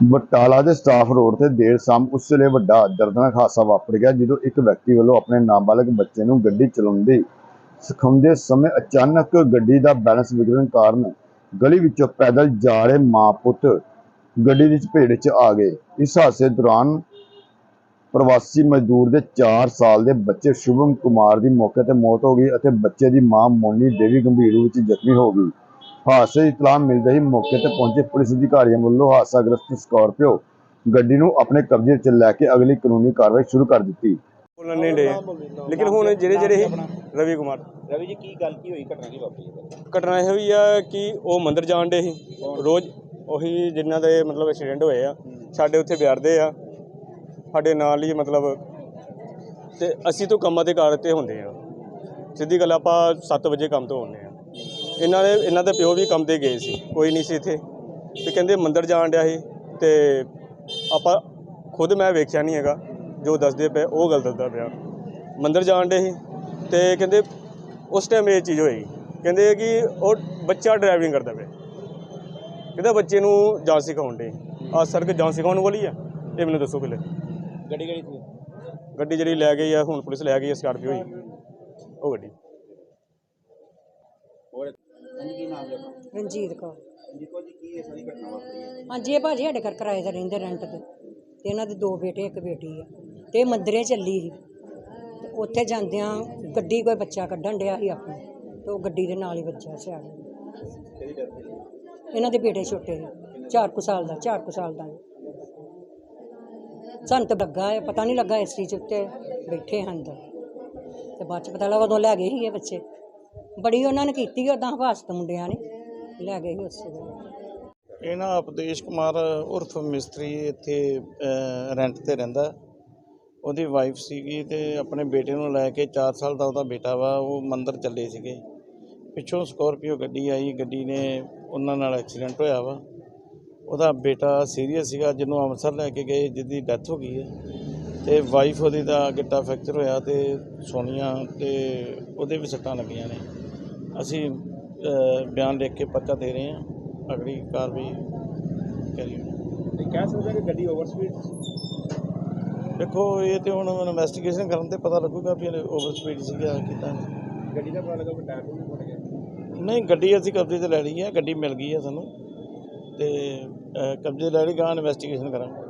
ਬਟਾਲਾ ਦੇ staff road ਤੇ ਦੇਰ ਸ਼ਾਮ ਉਸ ਵੇਲੇ ਵੱਡਾ ਦਰਦਨਾਕ ਹਾਦਸਾ ਵਾਪਰ ਗਿਆ ਜਦੋਂ ਇੱਕ ਵਿਅਕਤੀ ਵੱਲੋਂ ਆਪਣੇ ਨਾਬਾਲਗ ਬੱਚੇ ਨੂੰ ਗੱਡੀ ਚਲਾਉਂਦੇ ਸਿਖਾਉਂਦੇ ਸਮੇਂ ਅਚਾਨਕ ਗੱਡੀ ਦਾ ਬੈਲੈਂਸ ਵਿਗੜਨ ਕਾਰਨ ਗਲੀ ਵਿੱਚੋਂ ਪੈਦਲ ਜਾ ਰਹੇ ਮਾਂ ਪੁੱਤ ਗੱਡੀ ਦੀ ਭੇੜ 'ਚ ਆ ਗਏ। ਇਸ ਹਾਦਸੇ ਦੌਰਾਨ ਪ੍ਰਵਾਸੀ ਮਜ਼ਦੂਰ ਦੇ 4 ਸਾਲ ਦੇ ਬੱਚੇ ਸ਼ੁਭਮ ਕੁਮਾਰ ਦੀ ਮੌਕੇ ਤੇ ਮੌਤ ਹੋ ਗਈ ਅਤੇ ਬੱਚੇ ਦੀ ਮਾਂ ਮੋਨੀ ਦੇਵੀ ਗੰਭੀਰ ਰੂਪ ਵਿੱਚ ਜ਼ਖਮੀ ਹੋ ਗਈ। ਹਾਦਸੇ ਦੀ ਇਤਲਾਹ ਮਿਲਦੇ ਹੀ ਮੌਕੇ ਤੇ ਪਹੁੰਚੇ ਪੁਲਿਸ ਅਧਿਕਾਰੀਆਂ ਵੱਲੋਂ ਹਾਦਸਾਗ੍ਰਸਤ ਸਕਾਰਪੀਓ ਗੱਡੀ ਨੂੰ ਆਪਣੇ ਕਬਜ਼ੇ 'ਚ ਲੈ ਕੇ ਅਗਲੀ ਕਾਨੂੰਨੀ ਕਾਰਵਾਈ ਸ਼ੁਰੂ ਕਰ ਦਿੱਤੀ। ਬੋਲਣ ਨਹੀਂ ਡੇ। ਲੇਕਿਨ ਹੁਣ ਜਿਹੜੇ ਜਿਹੜੇ ਰਵੀ ਕੁਮਾਰ। ਰਵੀ ਜੀ ਕੀ ਗੱਲ ਕੀ ਹੋਈ ਘਟਨਾ ਕੀ ਵਾਪਰੀ ਹੈ? ਘਟਨਾ ਇਹ ਹੋਈ ਆ ਕਿ ਉਹ ਮੰਦਿਰ ਜਾਣ ਡੇ ਸੀ। ਰੋਜ਼ ਉਹੀ ਜਿਨ੍ਹਾਂ ਦੇ ਮਤਲਬ ਐਕਸੀਡੈਂਟ ਹੋਏ ਆ ਸਾਡੇ ਉੱਥੇ ਬਿਆਰਦੇ ਆ। ਸਾਡੇ ਨਾਲ ਹੀ ਮਤਲਬ ਤੇ ਅਸੀਂ ਤੋਂ ਕੰਮਾਂ ਦੇ ਕਾਰ ਤੇ ਹੁੰਦੇ ਆ। ਸਿੱਧੀ ਗੱਲ ਆਪਾਂ 7 ਵਜੇ ਕੰਮ ਤੋਂ ਆਉਂਦੇ ਆ। ਇਹਨਾਂ ਦੇ ਇਹਨਾਂ ਦੇ ਪਿਓ ਵੀ ਕੰਮ ਤੇ ਗਏ ਸੀ ਕੋਈ ਨਹੀਂ ਸੀ ਇੱਥੇ। ਤੇ ਕਹਿੰਦੇ ਮੰਦਿਰ ਜਾਣ ਡਿਆ ਸੀ ਤੇ ਆਪਾਂ ਖੁਦ ਮੈਂ ਵੇਖਿਆ ਨਹੀਂ ਹੈਗਾ ਜੋ ਦੱਸਦੇ ਪਏ ਉਹ ਗੱਲ ਦੱਸਦਾ ਪਿਆ। ਮੰਦਿਰ ਜਾਣ ਡੇ ਸੀ ਤੇ ਕਹਿੰਦੇ ਉਸ ਟਾਈਮ ਇਹ ਚੀਜ਼ ਹੋਈ ਕਹਿੰਦੇ ਕਿ ਉਹ ਬੱਚਾ ਡਰਾਈਵਿੰਗ ਕਰਦਾ ਪਿਆ। ਕਹਿੰਦਾ ਬੱਚੇ ਨੂੰ ਜਾਂਚ ਸਿਖਾਉਣ ਡੇ ਆ ਸੜਕ ਜਾਂਚ ਸਿਖਾਉਣ ਵਾਲੀ ਆ ਇਹ ਮੈਨੂੰ ਦੱਸੋ ਪਹਿਲੇ। ਗੱਡੀ ਕਿਹੜੀ ਸੀ? ਗੱਡੀ ਜਿਹੜੀ ਲੈ ਗਈ ਆ ਹੁਣ ਪੁਲਿਸ ਲੈ ਗਈ ਆ ਸਕਾਰਪੀਓ ਹੀ। ਉਹ ਗੱਡੀ। ਹਾਂਜੀ ਕੀ ਨਾਮ ਹੈ ਆਪਣਾ ਰਣਜੀਤ ਕੌਰ। ਦੇਖੋ ਜੀ ਕੀ ਇਹ ਸਾਰੀ ਘਟਨਾ ਵਾਪਰੀ ਹੈ? ਹਾਂਜੀ ਇਹ ਭਾਜੀ ਸਾਡੇ ਘਰ ਕਿਰਾਏ ਤੇ ਰਹਿੰਦੇ ਰੈਂਟ ਤੇ। ਤੇ ਇਹਨਾਂ ਦੇ ਦੋ ਬੇਟੇ ਇੱਕ ਬੇਟੀ ਆ। ਤੇ ਇਹ ਮੰਦਰੇ ਚੱਲੀ ਸੀ। ਤੇ ਉੱਥੇ ਜਾਂਦਿਆਂ ਗੱਡੀ ਕੋਈ ਬੱਚਾ ਕੱਢਣ ਡਿਆ ਸੀ ਆਪਣਾ। ਤੇ ਉਹ ਗੱਡੀ ਦੇ ਨਾਲ ਹੀ ਬੱਚਾ ਸਿਆੜ ਕਿਹੜੀ ਡਰ ਇਹਨਾਂ ਦੇ ਬੇਟੇ ਛੋਟੇ ਨੇ 4 ਕੁ ਸਾਲ ਦਾ 4 ਕੁ ਸਾਲ ਦਾ। ਸਾਨੂੰ ਤਾਂ ਲੱਗਾ ਹੈ ਪਤਾ ਨਹੀਂ ਲੱਗਾ ਇਸ ਚੀਜ਼ ਉੱਤੇ ਬੈਠੇ ਹਨ ਅੰਦਰ ਤੇ ਬਾਅਦ ਚ ਪਤਾ ਲੱਗਾ ਉਦੋਂ ਲੈ ਗਏ ਸੀ ਇਹ ਬੱਚੇ। ਬੜੀ ਉਹਨਾਂ ਨੇ ਕੀਤੀ ਉਦਾਂ ਹਵਾਸਤ ਮੁੰਡਿਆਂ ਨੇ, ਲੈ ਗਏ ਸੀ ਉਸੇ ਵੇਲੇ ਇਹ ਨਾ ਉਪਦੇਸ਼ ਕੁਮਾਰ ਉਰਫ ਮਿਸਤਰੀ ਇੱਥੇ ਰੈਂਟ ਤੇ ਰਹਿੰਦਾ। ਉਹਦੀ ਵਾਈਫ ਸੀਗੀ ਤੇ ਆਪਣੇ ਬੇਟੇ ਨੂੰ ਲੈ ਕੇ 4 ਸਾਲ ਦਾ ਉਹਦਾ ਬੇਟਾ ਵਾ, ਉਹ ਮੰਦਰ ਚੱਲੇ ਸੀਗੇ। ਪਿੱਛੋਂ ਸਕੋਰਪੀਓ ਗੱਡੀ ਆਈ, ਗੱਡੀ ਨੇ ਉਹਨਾਂ ਨਾਲ ਐਕਸੀਡੈਂਟ ਹੋਇਆ ਵਾ। ਉਹਦਾ ਬੇਟਾ ਸੀਰੀਅਸ ਸੀਗਾ, ਜਿਹਨੂੰ ਅੰਮ੍ਰਿਤਸਰ ਲੈ ਕੇ ਗਏ, ਜਿਹਦੀ ਡੈਥ ਹੋ ਗਈ ਹੈ। ਤੇ ਵਾਈਫ ਉਹਦੀ ਦਾ ਗਿੱਟਾ ਫ੍ਰੈਕਚਰ ਹੋਇਆ ਤੇ ਸੋਨੀਆ ਤੇ ਉਹਦੇ ਵੀ ਸੱਟਾਂ ਲੱਗੀਆਂ ਨੇ। ਅਸੀਂ ਬਿਆਨ ਲਿਖ ਕੇ ਪਰਚਾ ਦੇ ਰਹੇ ਹਾਂ। ਅਗਲੀ ਕਾਰਵਾਈ ਕਰੀ ਤੇ ਕਹਿ ਸਕਦੇ ਕਿ ਗੱਡੀ ਓਵਰ ਸਪੀਡ ਦੇਖੋ ਇਹ ਤੇ ਹੁਣ ਇਨਵੈਸਟੀਗੇਸ਼ਨ ਕਰਨ ਤੇ ਪਤਾ ਲੱਗੂਗਾ ਵੀ ਓਵਰ ਸਪੀਡ ਸੀਗਾ ਕਿਦਾਂ ਗੱਡੀ ਦਾ ਪਤਾ ਲੱਗਾ ਕਿ ਟਾਇਰ ਵੀ ਫਟ ਗਿਆ। ਨਹੀਂ ਗੱਡੀ ਅਸੀਂ ਕਬਜ਼ੇ ਤੇ ਲੈ ਲਈ ਹੈ। ਗੱਡੀ ਮਿਲ ਗਈ ਹੈ ਸਾਨੂੰ। ਤੇ ਕਬਜ਼ੇ ਲੈ ਲਈ ਗਾਂ ਇਨਵੈਸਟੀਗੇਸ਼ਨ ਕਰਾਂਗੇ।